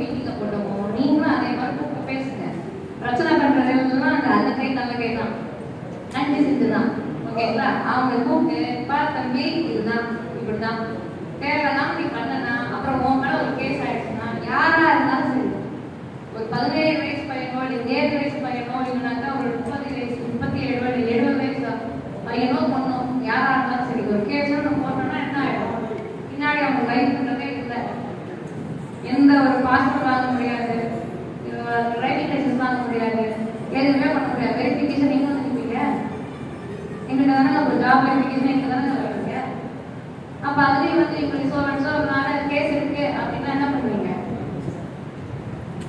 மீட்டிங்கை போட்டோமோ நீங்களும் அதே மாதிரி கூப்பிட்டு பேசுங்க. பிரச்சனை பண்றதெல்லாம் அந்த அந்த கை நல்ல கை தான் நன்றி செஞ்சு தான் ஓகேங்களா? அவங்க கூப்பிட்டு பா தம்பி இதுதான் இப்படிதான். தேவைதான் நீ பண்ணனா அப்புறம் உன் மேல ஒரு கேஸ் ஆயிடுச்சுன்னா யாரா இருந்தாலும் சரி ஒரு பதினேழு வயசு பையனோ இல்லை ஏழு வயசு பையனோ இல்லைனாக்கா ஒரு முப்பது வயசு முப்பத்தி ஏழு இல்லை எழுபது வயசு பையனோ பொண்ணோ யாரா இருந்தாலும் சரி ஒரு கேஸ் ஒன்று போட்டோம்னா என்ன ஆயிடும் பின்னாடி அவங்க லைஃப்ன்றதே இல்லை எந்த ஒரு பாஸ்போர்ட் வாங்க முடியாது. டிரைவிங் லைசன்ஸ் வாங்க முடியாது. எதுவுமே பண்ண முடியாது. வெரிஃபிகேஷன் எங்கே வந்துருப்பீங்க எங்கிட்ட தானே ஒரு ஜாப் வெரிஃபிகேஷன் எங்கே தானே வருவீங்க அப்ப அதுலேயும் வந்து இப்படி சோ சோ கேஸ் இருக்கு அப்படின்னா என்ன பண்ணுவீங்க?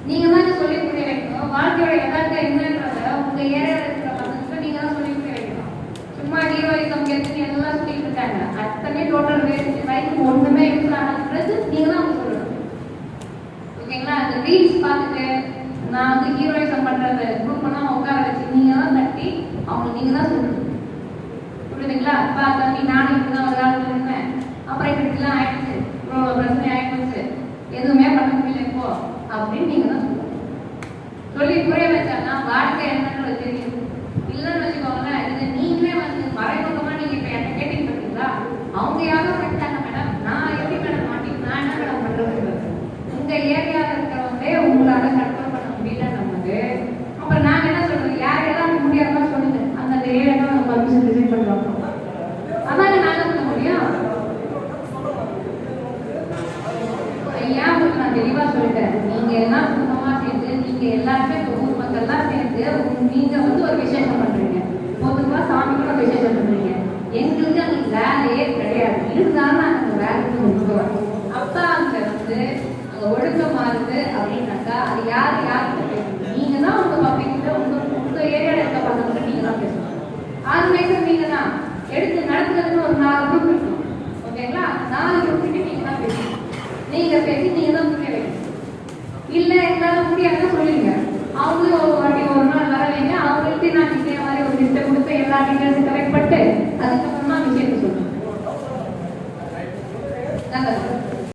நீங்க தான் சொல்லி புரிய வைக்கணும் வாழ்க்கையோட யதார்த்தம் என்னன்றத உங்க ஏரியாவில் இருக்கிற பசங்களுக்கு நீங்க தான் சொல்லி புரிய வைக்கணும் சும்மா ஹீரோயிசம் கெத்துன்னு எல்லாம் சொல்லிட்டு இருக்காங்க அத்தனை டோட்டல் வேஸ்ட் லைஃப் ஒண்ணுமே யூஸ் ஆகாதுன்றது நீங்க தான் அவங்க சொல்லணும் ஓகேங்களா அந்த ரீல்ஸ் பார்த்துட்டு நான் வந்து ஹீரோயிசம் பண்றத குரூப் பண்ணா உட்கார வச்சு நீங்க தான் தட்டி அவங்க நீங்க தான் சொல்லணும் புரியுதுங்களா? அப்பா தம்பி நானும் இப்படிதான் ஒரு இருந்தேன். அப்புறம் இப்படி இப்படிலாம் ஆயிடுச்சு. இவ்வளோ பிரச்சனை ஆயிடுச்சு எதுவுமே பண்ண முடியல இப்போ அப்படின்னு நீங்க தான் சொல்லணும் சொல்லி புரிய வச்சாங்கன்னா வாழ்க்கை என்னன்னு தெரியும் இல்லைன்னு வச்சுக்கோங்களேன் இது நீங்களே வந்து மறைமுகமா நீங்க இப்ப என்ன கேட்டீங்க பார்த்தீங்களா அவங்க யாரோ பண்ணிட்டாங்க மேடம் நான் எப்படி மேடம் மாட்டி நான் என்ன மேடம் பண்றது உங்க ஏரியால இருக்கிறவங்களே உங்களால கண்ட்ரோல் பண்ண முடியலன்னும் போது அப்புறம் நாங்க என்ன சொல்றது யார் எல்லாம் முடியாதுன்னா சொல்லுங்க அந்த ஏரியா நம்ம பர்மிஷன் ரிசைன் பண்றோம் அதாங்க நாங்க பண்ண முடியும் ஐயா உங்களுக்கு நான் தெளிவா சொல்லிட்டேன் நீங்க எல்லாம் குடும்பமா சேர்ந்து நீங்க எல்லாருமே ஊர் மக்கள் எல்லாம் சேர்ந்து நீங்க வந்து ஒரு விசேஷம் பண்றீங்க. பொதுவா சாமி கூட விசேஷம் பண்றீங்க. எங்களுக்கு அந்த வேலையே கிடையாது. இருந்தாலும் நாங்க அந்த வேலைக்கு முடிச்சுக்கிறோம் அப்ப அங்க வந்து அங்க ஒழுக்கம் மாறுது அப்படின்னாக்கா அது யாரு யாருக்கு பேசணும் நீங்க தான் உங்க பப்ளிக் கிட்ட உங்க உங்க ஏரியால இருக்க பசங்க நீங்க தான் பேசணும். ஆர்கனைசர் நீங்க தான் எடுத்து நடத்துறதுன்னு ஒரு நாலு குரூப் இருக்கும் ஓகேங்களா நாலு குரூப் கிட்ட நீங்க தான் பேசணும் நீங்க பேசி நீங்க தான் புரிய வைக்கணும் இல்ல எங்களால சொல்லுங்க அவங்களும் ஒரு வாட்டி ஒரு நாள் வர வைங்க நான் இதே மாதிரி ஒரு லிஸ்ட்டை கொடுத்து எல்லா டீட்டெயில்ஸும் கலெக்ட் பண்ணிட்டு அதுக்கப்புறம்